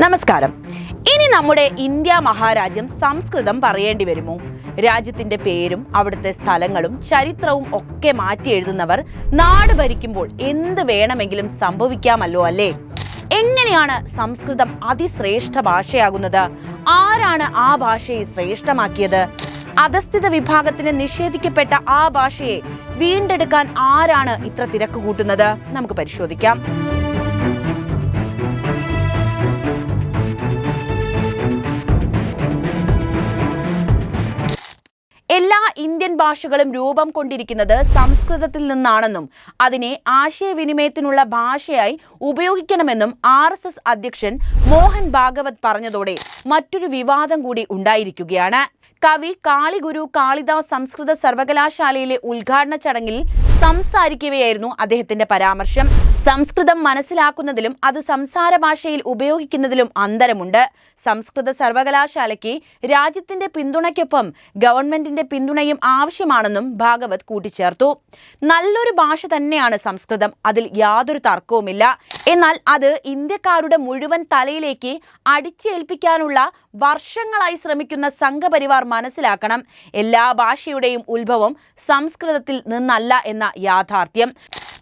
നമസ്കാരം. ഇനി നമ്മുടെ ഇന്ത്യ മഹാരാജ്യം സംസ്കൃതം പറയേണ്ടി വരുമോ? രാജ്യത്തിന്റെ പേരും അവിടുത്തെ സ്ഥലങ്ങളും ചരിത്രവും ഒക്കെ മാറ്റി എഴുതുന്നവർ നാട് ഭരിക്കുമ്പോൾ എന്ത് വേണമെങ്കിലും സംഭവിക്കാമല്ലോ അല്ലേ? എങ്ങനെയാണ് സംസ്കൃതം അതിശ്രേഷ്ഠ ഭാഷയാകുന്നത്? ആരാണ് ആ ഭാഷയെ ശ്രേഷ്ഠമാക്കിയത്? അധസ്ഥിത വിഭാഗത്തിന് നിഷേധിക്കപ്പെട്ട ആ ഭാഷയെ വീണ്ടെടുക്കാൻ ആരാണ് ഇത്ര തിരക്ക് കൂട്ടുന്നത്? നമുക്ക് പരിശോധിക്കാം. എല്ലാ ഇന്ത്യൻ ഭാഷകളും രൂപം കൊണ്ടിരിക്കുന്നത് സംസ്കൃതത്തിൽ നിന്നാണെന്നും അതിനെ ആശയവിനിമയത്തിനുള്ള ഭാഷയായി ഉപയോഗിക്കണമെന്നും ആർ അധ്യക്ഷൻ മോഹൻ ഭാഗവത് പറഞ്ഞതോടെ മറ്റൊരു വിവാദം കൂടി ഉണ്ടായിരിക്കുകയാണ്. കവി കാളിഗുരു കാളിദാസ് സംസ്കൃത സർവകലാശാലയിലെ ഉദ്ഘാടന ചടങ്ങിൽ സംസാരിക്കവെയായിരുന്നു അദ്ദേഹത്തിന്റെ പരാമർശം. സംസ്കൃതം മനസ്സിലാക്കുന്നതിലും അത് സംസാര ഭാഷയിൽ ഉപയോഗിക്കുന്നതിലും അന്തരമുണ്ട്. സംസ്കൃത സർവകലാശാലയ്ക്ക് രാജ്യത്തിന്റെ പിന്തുണയ്ക്കൊപ്പം ഗവൺമെന്റിന്റെ പിന്തുണയും ആവശ്യമാണെന്നും ഭാഗവത് കൂട്ടിച്ചേർത്തു. നല്ലൊരു ഭാഷ തന്നെയാണ് സംസ്കൃതം. അതിൽ യാതൊരു തർക്കവുമില്ല. എന്നാൽ അത് ഇന്ത്യക്കാരുടെ മുഴുവൻ തലയിലേക്ക് അടിച്ചേൽപ്പിക്കാനുള്ള വർഷങ്ങളായി ശ്രമിക്കുന്ന സംഘപരിവാർ മനസ്സിലാക്കണം. എല്ലാ ഭാഷയുടെയും ഉത്ഭവം സംസ്കൃതത്തിൽ നിന്നല്ല എന്ന യാഥാർത്ഥ്യം.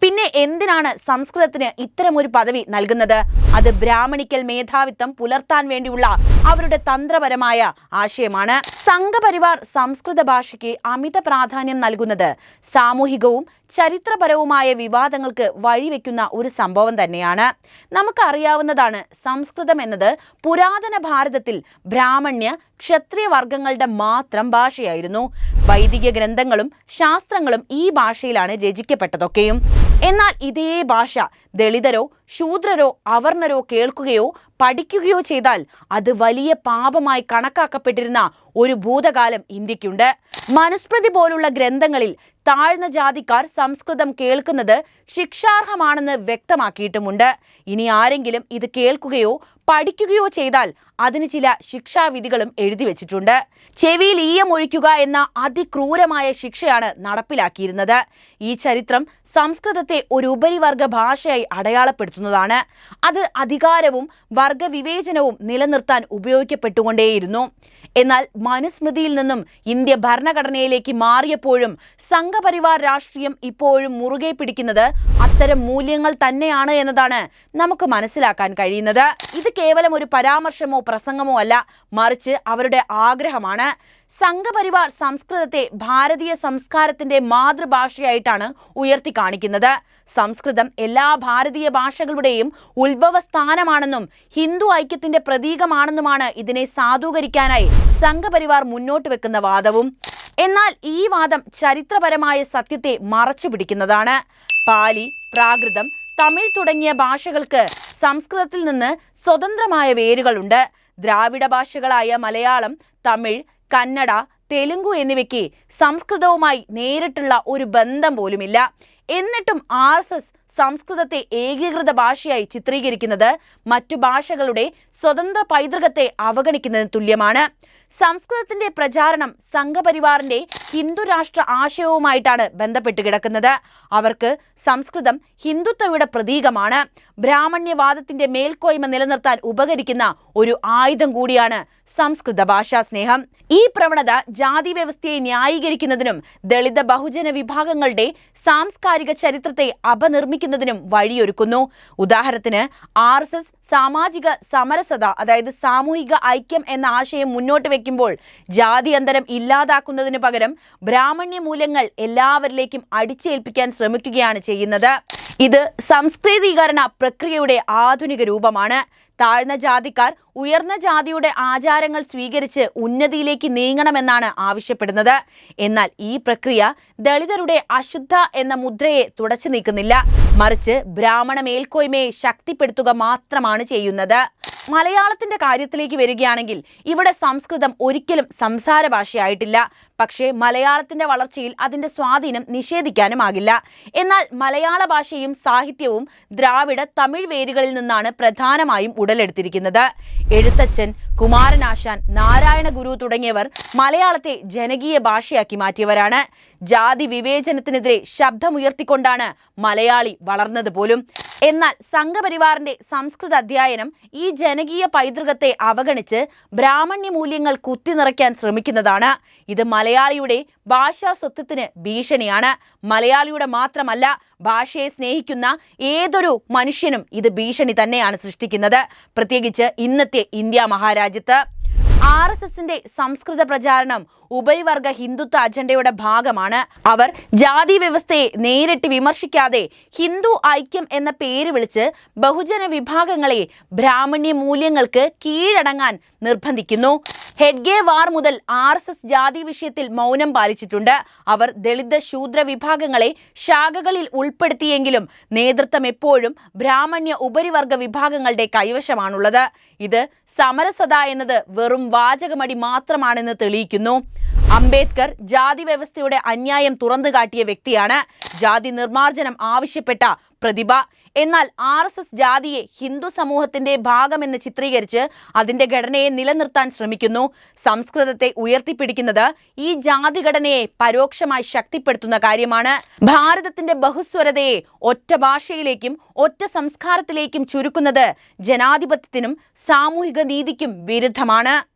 പിന്നെ എന്തിനാണ് സംസ്കൃതത്തിന് ഇത്തരമൊരു പദവി നൽകുന്നത്? അത് ബ്രാഹ്മണിക്കൽ മേധാവിത്വം പുലർത്താൻ വേണ്ടിയുള്ള അവരുടെ തന്ത്രപരമായ ആശയമാണ്. സംഘപരിവാർ സംസ്കൃത ഭാഷയ്ക്ക് അമിത പ്രാധാന്യം നൽകുന്നത് സാമൂഹികവും ചരിത്രപരവുമായ വിവാദങ്ങൾക്ക് വഴിവെക്കുന്ന ഒരു സംഭവം തന്നെയാണ്. നമുക്കറിയാവുന്നതാണ് സംസ്കൃതം എന്നത് പുരാതന ഭാരതത്തിൽ ബ്രാഹ്മണ്യ ക്ഷത്രിയ വർഗങ്ങളുടെ മാത്രം ഭാഷയായിരുന്നു. വൈദിക ഗ്രന്ഥങ്ങളും ശാസ്ത്രങ്ങളും ഈ ഭാഷയിലാണ് രചിക്കപ്പെട്ടതൊക്കെയും. എന്നാൽ ഇതേ ഭാഷ ദളിതരോ ശൂദ്രരോ അവർണരോ കേൾക്കുകയോ പഠിക്കുകയോ ചെയ്താൽ അത് വലിയ പാപമായി കണക്കാക്കപ്പെട്ടിരുന്ന ഒരു ഭൂതകാലം ഇന്ത്യക്കുണ്ട്. മനുസ്മൃതി പോലുള്ള ഗ്രന്ഥങ്ങളിൽ താഴ്ന്ന ജാതിക്കാർ സംസ്കൃതം കേൾക്കുന്നത് ശിക്ഷാർഹമാണെന്ന് വ്യക്തമാക്കിയിട്ടുമുണ്ട്. ഇനി ആരെങ്കിലും ഇത് കേൾക്കുകയോ പഠിക്കുകയോ ചെയ്താൽ അതിന് ചില ശിക്ഷാവിധികളും എഴുതി വെച്ചിട്ടുണ്ട്. ചെവിയിൽ ഈയമൊഴിക്കുക എന്ന അതിക്രൂരമായ ശിക്ഷയാണ് നടപ്പിലാക്കിയിരുന്നത്. ഈ ചരിത്രം സംസ്കൃതത്തെ ഒരു ഉപരിവർഗ ഭാഷയായി അടയാളപ്പെടുത്തുന്നതാണ്. അത് അധികാരവും വർഗവിവേചനവും നിലനിർത്താൻ ഉപയോഗിക്കപ്പെട്ടുകൊണ്ടേയിരുന്നു. എന്നാൽ മനുസ്മൃതിയിൽ നിന്നും ഇന്ത്യ ഭരണഘടനയിലേക്ക് മാറിയപ്പോഴും സംഘപരിവാർ രാഷ്ട്രീയം ഇപ്പോഴും മുറുകെ പിടിക്കുന്നത് അത്തരം മൂല്യങ്ങൾ തന്നെയാണ് എന്നതാണ് നമുക്ക് മനസ്സിലാക്കാൻ കഴിയുന്നത്. ഇത് കേവലം ഒരു പരാമർശമോ പ്രസംഗമോ അല്ല മറിച്ച് അവരുടെ ആഗ്രഹമാണ്. സംഘപരിവാർ സംസ്കൃതത്തെ ഭാരതീയ സംസ്കാരത്തിന്റെ മാതൃഭാഷയായിട്ടാണ് ഉയർത്തി കാണിക്കുന്നത് സംസ്കൃതം എല്ലാ ഭാരതീയ ഭാഷകളുടെയും ഉത്ഭവസ്ഥാനമാണെന്നും ഹിന്ദു ഐക്യത്തിന്റെ പ്രതീകമാണെന്നുമാണ് ഇതിനെ സാധൂകരിക്കാനായി സംഘപരിവാർ മുന്നോട്ട് വെക്കുന്ന വാദവും. എന്നാൽ ഈ വാദം ചരിത്രപരമായ സത്യത്തെ മറച്ചു പിടിക്കുന്നതാണ് പാലി പ്രാകൃതം തമിഴ് തുടങ്ങിയ ഭാഷകൾക്ക് സംസ്കൃതത്തിൽ നിന്ന് സ്വതന്ത്രമായ വേരുകളുണ്ട്. ദ്രാവിഡ ഭാഷകളായ മലയാളം തമിഴ് കന്നഡ തെലുങ്കു എന്നിവയ്ക്ക് സംസ്കൃതവുമായി നേരിട്ടുള്ള ഒരു ബന്ധം പോലുമില്ല. എന്നിട്ടും ആർ എസ് എസ് സംസ്കൃതത്തെ ഏകീകൃത ഭാഷയായി ചിത്രീകരിക്കുന്നത് മറ്റു ഭാഷകളുടെ സ്വതന്ത്ര പൈതൃകത്തെ അവഗണിക്കുന്നതിന് തുല്യമാണ്. സംസ്കൃതത്തിന്റെ പ്രചാരണം സംഘപരിവാറിന്റെ ഹിന്ദുരാഷ്ട്ര ആശയവുമായിട്ടാണ് ബന്ധപ്പെട്ട് കിടക്കുന്നത്. അവർക്ക് സംസ്കൃതം ഹിന്ദുത്വയുടെ പ്രതീകമാണ്. ബ്രാഹ്മണ്യവാദത്തിന്റെ മേൽക്കോയ്മ നിലനിർത്താൻ ഉപകരിക്കുന്ന ഒരു ആയുധം കൂടിയാണ് സംസ്കൃത ഭാഷാ സ്നേഹം. ഈ പ്രവണത ജാതി വ്യവസ്ഥയെ ന്യായീകരിക്കുന്നതിനും ദളിത ബഹുജന വിഭാഗങ്ങളുടെ സാംസ്കാരിക ചരിത്രത്തെ അപനിർമ്മിക്കുന്നതിനും വഴിയൊരുക്കുന്നു. ഉദാഹരണത്തിന് ആർ എസ് എസ് സാമാജിക സമരസത അതായത് സാമൂഹിക ഐക്യം എന്ന ആശയം മുന്നോട്ട് വെക്കുമ്പോൾ ജാതി അന്തരം ഇല്ലാതാക്കുന്നതിന് പകരം ബ്രാഹ്മണ്യ മൂല്യങ്ങൾ എല്ലാവരിലേക്കും അടിച്ചേൽപ്പിക്കാൻ ശ്രമിക്കുകയാണ് ചെയ്യുന്നത്. ഇത് സംസ്കൃതീകരണ പ്രക്രിയയുടെ ആധുനിക രൂപമാണ്. താഴ്ന്ന ജാതിക്കാർ ഉയർന്ന ജാതിയുടെ ആചാരങ്ങൾ സ്വീകരിച്ച് ഉന്നതിയിലേക്ക് നീങ്ങണമെന്നാണ് ആവശ്യപ്പെടുന്നത്. എന്നാൽ ഈ പ്രക്രിയ ദളിതരുടെ അശുദ്ധ എന്ന മുദ്രയെ തുടച്ചു നീക്കുന്നില്ല. മറിച്ച് ബ്രാഹ്മണ മേൽക്കോയ്മയെ ശക്തിപ്പെടുത്തുക മാത്രമാണ് ചെയ്യുന്നത്. മലയാളത്തിന്റെ കാര്യത്തിലേക്ക് വരികയാണെങ്കിൽ ഇവിടെ സംസ്കൃതം ഒരിക്കലും സംസാര ഭാഷയായിട്ടില്ല പക്ഷേ മലയാളത്തിന്റെ വളർച്ചയിൽ അതിന്റെ സ്വാധീനം നിഷേധിക്കാനുമാകില്ല. എന്നാൽ മലയാള ഭാഷയും സാഹിത്യവും ദ്രാവിഡ തമിഴ് വേരുകളിൽ നിന്നാണ് പ്രധാനമായും ഉടലെടുത്തിരിക്കുന്നത്. എഴുത്തച്ഛൻ കുമാരനാശാൻ നാരായണ ഗുരു തുടങ്ങിയവർ മലയാളത്തെ ജനകീയ ഭാഷയാക്കി മാറ്റിയവരാണ്. ജാതി വിവേചനത്തിനെതിരെ ശബ്ദമുയർത്തിക്കൊണ്ടാണ് മലയാളി വളർന്നത് പോലും. എന്നാൽ സംഘപരിവാറിന്റെ സംസ്കൃത അധ്യയനം ഈ ജനകീയ പൈതൃകത്തെ അവഗണിച്ച് ബ്രാഹ്മണ്യ മൂല്യങ്ങൾ കുത്തിനിറയ്ക്കാൻ ശ്രമിക്കുന്നതാണ്. ഇത് മലയാളിയുടെ ഭാഷാ സ്വത്വത്തിന് ഭീഷണിയാണ്. മലയാളിയുടെ മാത്രമല്ല ഭാഷയെ സ്നേഹിക്കുന്ന ഏതൊരു മനുഷ്യനും ഇത് ഭീഷണി തന്നെയാണ് സൃഷ്ടിക്കുന്നത്. പ്രത്യേകിച്ച് ഇന്നത്തെ ഇന്ത്യ മഹാരാജ്യത്ത്. ആർ എസ് എസിന്റെ സംസ്കൃത പ്രചാരണം ഉപരിവർഗ ഹിന്ദുത്വ അജണ്ടയുടെ ഭാഗമാണ് അവർ. ജാതി വ്യവസ്ഥയെ നേരിട്ട് വിമർശിക്കാതെ ഹിന്ദു ഐക്യം എന്ന പേര് വിളിച്ച് ബഹുജന വിഭാഗങ്ങളെ ബ്രാഹ്മണ്യ മൂല്യങ്ങൾക്ക് കീഴടങ്ങാൻ നിർബന്ധിക്കുന്നു. ഹെഡ്ഗേ വാർ മുതൽ ആർ എസ് എസ് ജാതി വിഷയത്തിൽ മൗനം പാലിച്ചിട്ടുണ്ട്. അവർ ദളിത് ശൂദ്ര വിഭാഗങ്ങളെ ശാഖകളിൽ ഉൾപ്പെടുത്തിയെങ്കിലും നേതൃത്വം എപ്പോഴും ബ്രാഹ്മണ്യ ഉപരിവർഗ വിഭാഗങ്ങളുടെ കൈവശമാണുള്ളത്. ഇത് സമരസത എന്നത് വെറും വാചകമടി മാത്രമാണെന്ന് തെളിയിക്കുന്നു. അംബേദ്കർ ജാതി വ്യവസ്ഥയുടെ അന്യായം തുറന്നു കാട്ടിയ വ്യക്തിയാണ്. ജാതി നിർമാർജനം ആവശ്യപ്പെട്ട പ്രതിഭ. എന്നാൽ ആർ എസ് എസ് ജാതിയെ ഹിന്ദു സമൂഹത്തിന്റെ ഭാഗമെന്ന് ചിത്രീകരിച്ച് അതിന്റെ ഘടനയെ നിലനിർത്താൻ ശ്രമിക്കുന്നു. സംസ്കൃതത്തെ ഉയർത്തിപ്പിടിക്കുന്നത് ഈ ജാതി ഘടനയെ പരോക്ഷമായി ശക്തിപ്പെടുത്തുന്ന കാര്യമാണ്. ഭാരതത്തിന്റെ ബഹുസ്വരതയെ ഒറ്റ ഭാഷയിലേക്കും ഒറ്റ സംസ്കാരത്തിലേക്കും ചുരുക്കുന്നത് ജനാധിപത്യത്തിനും സാമൂഹിക നീതിക്കും വിരുദ്ധമാണ്.